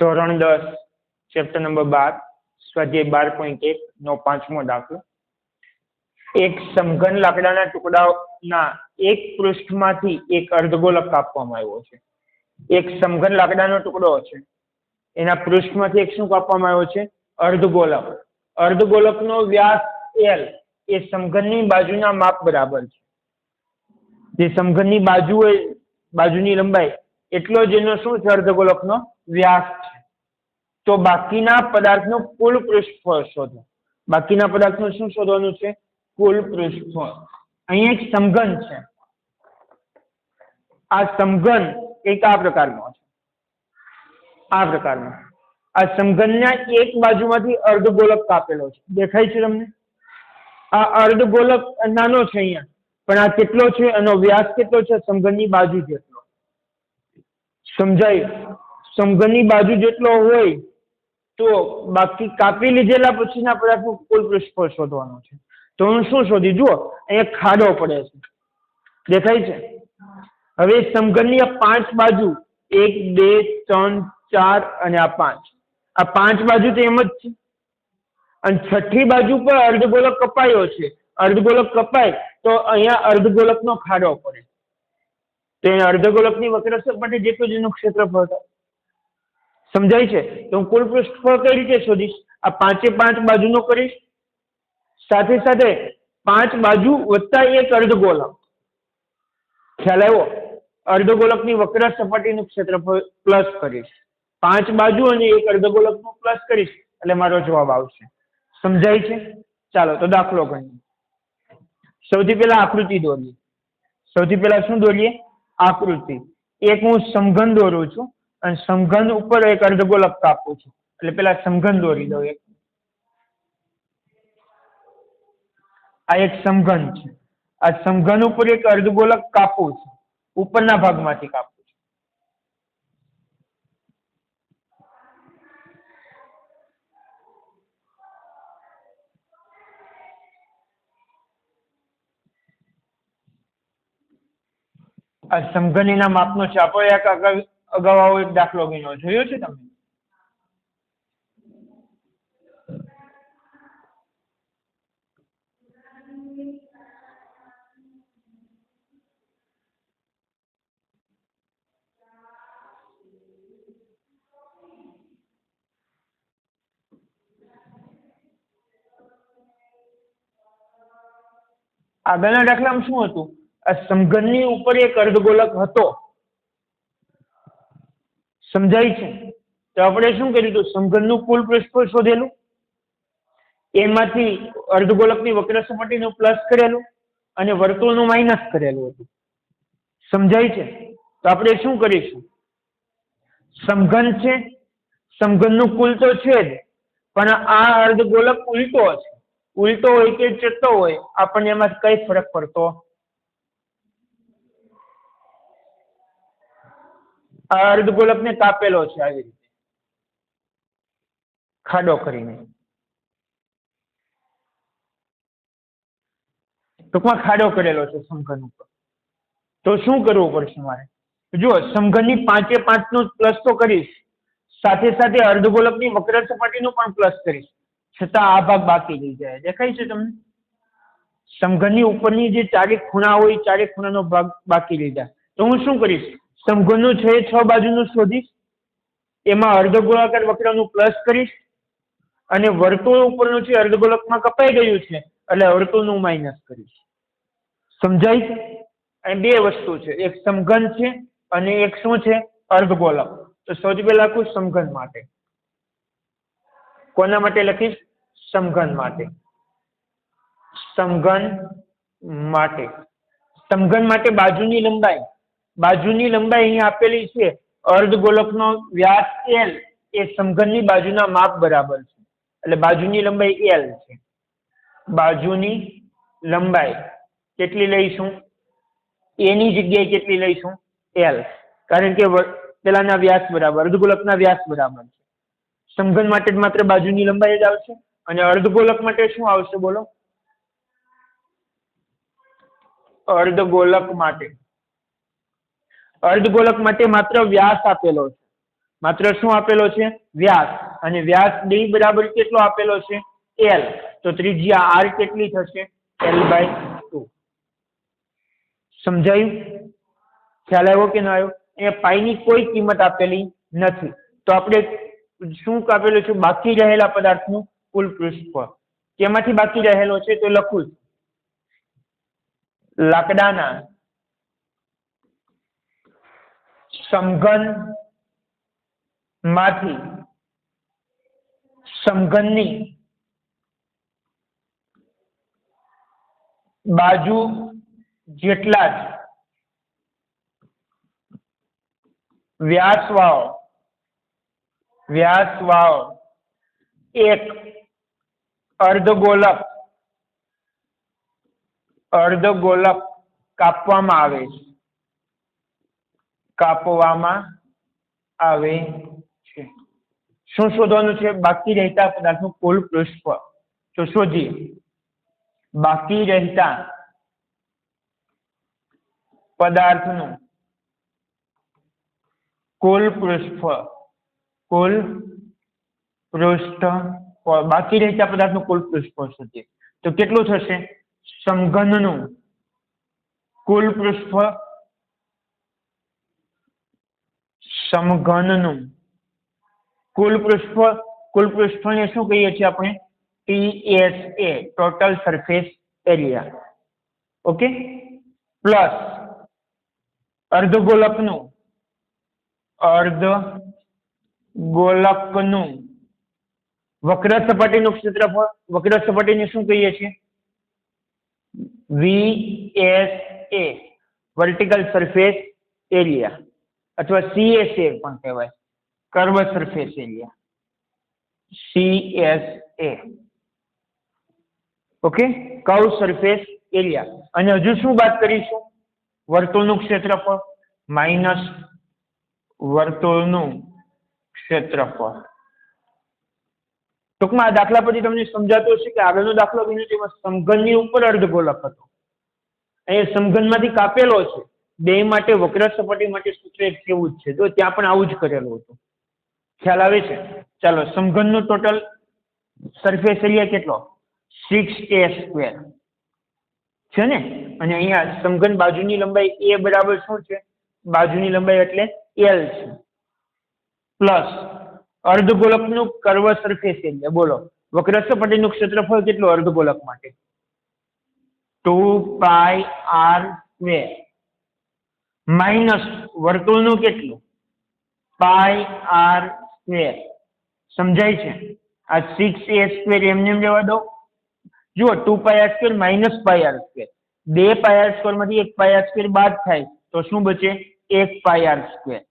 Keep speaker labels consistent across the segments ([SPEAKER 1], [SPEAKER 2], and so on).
[SPEAKER 1] ધોરણ દસ chapter number બાર, સ્વાધ્યાય બાર પોઈન્ટ એક, નો પાંચમો દાખલો. એક સમઘન લાકડાના ટુકડાના એક પૃષ્ઠમાંથી એક અર્ધગોલક કાપવામાં આવ્યો છે. એક સમઘન લાકડાનો ટુકડો છે. એના પૃષ્ઠમાંથી એક શું કાપવામાં આવ્યો છે? અર્ધગોલક. અર્ધગોલકનો વ્યાસ એલ એ સમઘનની બાજુના માપ બરાબર છે. જે સમઘનની બાજુ બાજુની લંબાઈ એટલો જ એનો શું છે અર્ધગોલકનો? વ્યાસ છે. તો બાકીના પદાર્થનું કુલ પૃષ્ઠફળ શોધો. બાકીના પદાર્થનું શું શોધવાનું છે? કુલ પૃષ્ઠફળ અહીંયા એક સમઘન છે. આ સમઘન એક આ પ્રકારનો છે. આ પ્રકારનો આ સમઘનના એક બાજુમાંથી અર્ધગોલક કાપેલો છે. દેખાય છે તમને? આ અર્ધગોલક નાનો છે અહીંયા. પણ આ કેટલો છે? એનો વ્યાસ કેટલો છે? સમઘનની બાજુ જેટલો. સમજાયું. સમઘનની બાજુ જેટલો હોય તો બાકી કાપી લીધેલા પછીના પદાર્થનું કુલ પૃષ્ઠફળ શોધવાનું છે. તો હું શું શોધી જુઓ, અહીંયા ખાડો પડે છે. દેખાય છે? હવે સમઘનની આ પાંચ બાજુ, એક, બે, ત્રણ, ચાર અને આ પાંચ. આ પાંચ બાજુ તો એમ જ છે. અને છઠ્ઠી બાજુ પર અર્ધગોલક કપાયો છે. અર્ધગોલક કપાય તો અહીંયા અર્ધગોલકનો ખાડો પડે. તો એ અર્ધગોલકની વક્ર માટે જેટલું જ એનું ક્ષેત્રફળ થાય. સમજાય છે? તો હું કુલ પૃષ્ઠફળ કઈ રીતે શોધીશ? આ પાંચે પાંચ બાજુનો કરીશ. સાથે સાથે પાંચ બાજુ વત્તા એક અર્ધગોલક ખ્યાલ આવ્યો? અર્ધગોલકની વક્ર સપાટીનું ક્ષેત્રફળ પ્લસ કરીશ. પાંચ બાજુ અને એક અર્ધગોલકનું પ્લસ કરીશ, એટલે મારો જવાબ આવશે. સમજાય છે? ચાલો, તો દાખલો ગણીએ. સૌથી પહેલા આકૃતિ દોરીએ. સૌથી પહેલા શું દોરીએ? આકૃતિ. એક હું સમઘન દોરું છું અને સમઘન ઉપર એક અર્ધગોલક કાપું છું. એટલે પેલા સમઘન દોરી દઉં એક. આ એક સમઘન છે. આ સમઘન ઉપર એક અર્ધગોલક કાપું છું. ઉપરના ભાગમાંથી કાપું છું આ સમઘનીના માપનો ચાપો એક અગાઉ અગાઉ આવો એક દાખલો ગણ્યો. જોયો છે તમે? આગળના દાખલામાં શું હતું? આ સમઘનની ઉપર એક અર્ધગોલક હતો. સમજાય છે? તો આપણે શું કર્યું હતું? સમઘનનું કુલ પૃષ્ઠફળ શોધેલું. એમાંથી અર્ધગોલકની વક્ર સપાટીનું પ્લસ કરેલું અને વર્તુળનું માઇનસ કરેલું હતું. સમજાય છે? તો આપણે શું કરીશું? સમઘન છે? સમઘનનું કુલ તો છે જ, પણ આ અર્ધગોલક ઉલટો છે ઉલટો હોય કે ચટ્ટો હોય, આપણને એમાં કઈ ફરક પડતો આ અર્ધગોલકને કાપેલો છે આવી રીતે. ખાડો કરીને. ટૂંકમાં ખાડો કરેલો છે સમઘન ઉપર. તો શું કરવું પડશે મારે? જુઓ, સમઘનની પાંચે પાંચનો પ્લસ તો કરીશ. સાથે સાથે અર્ધગોલકની વક્ર સપાટીનું પણ પ્લસ કરીશ. છતાં આ ભાગ બાકી રહી જાય. દેખાય છે તમને? સમઘનની ઉપરની જે ચારે ખૂણા હોય એ ચારે ખૂણાનો ભાગ બાકી જાય. તો હું શું કરીશ? સમઘનનું છે છ બાજુનું શોધીશ. એમાં અર્ધગોળાકાર વક્રનું પ્લસ કરીશ અને વર્તુળ ઉપરનું છે અર્ધગોળકમાં કપાઈ ગયું છે, એટલે વર્તુળનું માઇનસ કરીશ. સમજાય? છે અહીં બે વસ્તુ છે. એક સમઘન છે અને એક શું છે? અર્ધગોલક તો સૌથી પહેલા લખું સમઘન માટે. કોના માટે લખીશ? સમઘન માટે. સમઘન માટે. સમઘન માટે બાજુની લંબાઈ. બાજુની લંબાઈ અહીં આપેલી છે. અર્ધ ગોલકનો વ્યાસ એલ એ સમઘનની બાજુના માપ બરાબર છે. એટલે બાજુની લંબાઈ એલ છે. બાજુની લંબાઈ કેટલી લઈશું? એની જગ્યાએ કેટલી લઈશું? એલ કારણ કે પેલાના વ્યાસ બરાબર અર્ધગોલકના વ્યાસ બરાબર છે. સમઘન માટે માત્ર બાજુની લંબાઈ જ આવશે. અને અર્ધગોલક માટે શું આવશે બોલો? અર્ધગોલક માટે. અર્ધગોલક માટે માત્ર વ્યાસ આપેલો છે. માત્ર શું આપેલો છે? વ્યાસ. અને વ્યાસ ડી બરાબર કેટલો આપેલો છે? એલ તો ત્રિજ્યા આર કેટલી થશે? એલ બાય ટુ સમજાયું? ખ્યાલ આવ્યો કે ના આવ્યો? એ પાઈની કોઈ કિંમત આપેલી નથી. તો આપણે શું આપેલું છે? બાકી રહેલા પદાર્થનું કુલ પૃષ્ઠફળ. કેમાંથી બાકી રહેલો છે? તો લખું લાકડાના સમઘનમાંથી સમઘનની બાજુ જેટલા જ વ્યાસવાળો વ્યાસવાળો એક અર્ધગોલક અર્ધગોલક કાપવામાં આવે છે. કાપવામાં આવે છે. શું શોધવાનું છે, બાકી રહેતા પદાર્થનું કુલ પુષ્પ. તો શોધીએ. બાકી રહેતા પદાર્થનું કુલ પુષ્પ. કુલ પૃષ્ઠ બાકી રહેતા પદાર્થનું કુલ પુષ્પ શોધીએ. તો કેટલું થશે? સમઘનનું કુલ પૃષ્ઠફળ સમઘનનું કુલ પૃષ્ઠફળ કુલ પૃષ્ઠફળને શું કહીએ છીએ આપણે? TSA total surface area okay plus અર્ધ ગોલકનું અર્ધ ગોલકનું વક્ર સપાટીનું ક્ષેત્રફળ વક્ર સપાટીને શું કહીએ છીએ? વીએસએ વર્ટિકલ સરફેસ એરિયા અથવા સીએસએ પણ કહેવાય. Curve surface area. CSA okay curve surface area. અને હજુ શું વાત કરીશું? વર્તુળનું ક્ષેત્રફળ માઇનસ વર્તુળનું ક્ષેત્રફળ. ટૂંકમાં દાખલા પછી તમને સમજાતું હશે કે આગળનો દાખલો ગણ્યો જેમાં સમઘનની ઉપર અર્ધગોલક હતો. અહીંયા સમઘનમાંથી કાપેલો છે. બે માટે વક્ર સપાટી માટે સૂત્ર એક જેવું જ છે. તો ત્યાં પણ આવું જ કરેલું હતું. ખ્યાલ આવે છે? ચાલો, સમઘનનું ટોટલ સરફેસ એરિયા કેટલો? સિક્સ એ સ્ક્વેર છે ને? અને અહીંયા સમઘન બાજુની લંબાઈ એ બરાબર શું છે? બાજુની લંબાઈ એટલે એલ છે. પ્લસ અર્ધગોલકનું કર્વ સરફેસ એરિયા. બોલો, વક્ર સપાટીનું ક્ષેત્રફળ કેટલું અર્ધગોલક માટે? Two pi r square minus વર્તુળનું કેટલું? Pi r square. સમજાય છે? આ સિક્સ એ સ્ક્વેર એમને એમ લેવા દો. જુઓ two pi r square minus pi r square બે પાય આર સ્ક્વેરમાંથી એક પાય આર સ્ક્વેર બાદ થાય, તો શું બચે? એક પાય આર સ્ક્વેર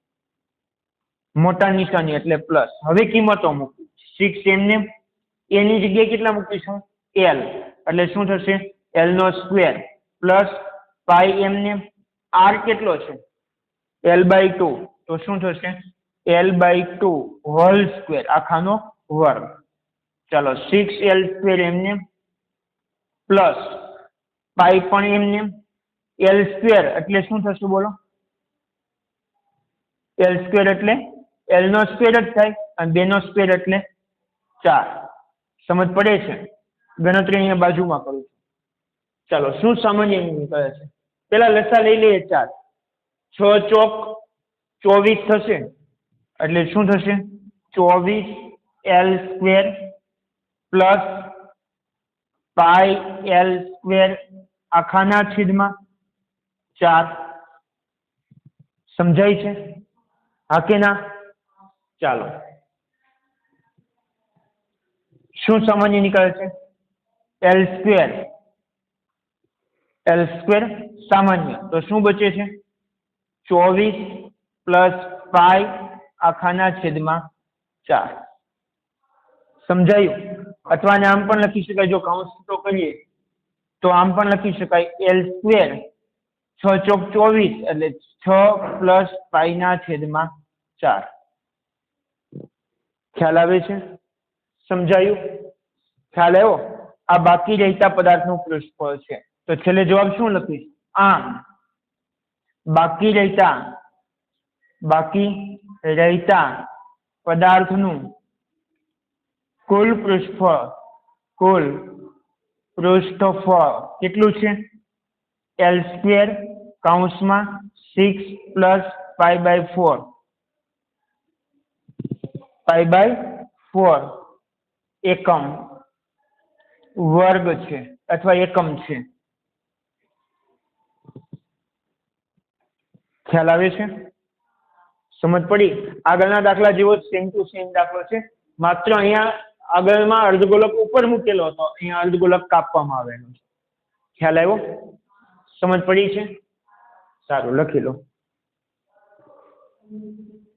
[SPEAKER 1] મોટા નિશાની એટલે પ્લસ હવે કિંમતો મૂકી. સિક્સ એમને એની જગ્યાએ કેટલા મૂકીશું? એલ એટલે શું થશે? એલ નો સ્ક્વેર પ્લસ પાઈ એમને આર કેટલો છે? એલ બાય ટુ તો શું થશે? L by two whole square આખાનો વર્ગ. ચાલો સિક્સ એલ સ્ક્વેર એમને પ્લસ પાઈ પણ એમને એલ સ્ક્વેર એટલે શું થશે બોલો? એલ સ્ક્વેર એટલે એલ નો સ્ક્વેર જ થાય અને બે નો સ્ક્વેર એટલે ચાર. સમજ પડે છે? ગણતરી અહીંયા બાજુમાં કરું છું. ચાલો શું સામાન્ય કહે છે? પેલા લસા લઈ લઈએ ચાર. છ ચોક ચોવીસ થશે. એટલે શું થશે? ચોવીસ L square plus pi L square આખાના છેદમાં ચાર. સમજાય છે? હા કે ના? ચાલો. શું સામાન્ય નીકળે છે? L square. એલ સ્ક્વેર સામાન્ય. તો શું બચે છે? ચોવીસ પ્લસ ફાઈવ આખાના છેદમાં ચાર. સમજાયું? અથવા આને આમ પણ લખી શકાય. જો કાઉન્સ તો કરીએ, તો આમ પણ લખી શકાય. એલ સ્ક્વેર છ ચોક ચોવીસ એટલે છ પ્લસ પાઈના છેદમાં ચાર. ખ્યાલ આવે છે? સમજાયું? ખ્યાલ આવ્યો? આ બાકી રહેતા પદાર્થનું પૃષ્ઠફળ છે. તો છેલ્લે જવાબ શું લખીશ? આમ. બાકી રહેતા બાકી રહેતા પદાર્થનું કુલ પૃષ્ઠફળ કુલ પૃષ્ઠફળ કેટલું છે? L square કાઉન્સમાં six plus pi by four pi by four એકમ. વર્ગ છે, અથવા એકમ છે. ખ્યાલ આવે છે? સમજ પડી? આગળના દાખલા જેવો સેમ ટુ સેમ દાખલો છે. માત્ર અહીંયા આગળમાં અર્ધગોલક ઉપર મૂકેલો હતો. અહીંયા અર્ધગોલક કાપવામાં આવેલો છે. ખ્યાલ આવ્યો? સમજ પડી છે? સારું, લખી લો.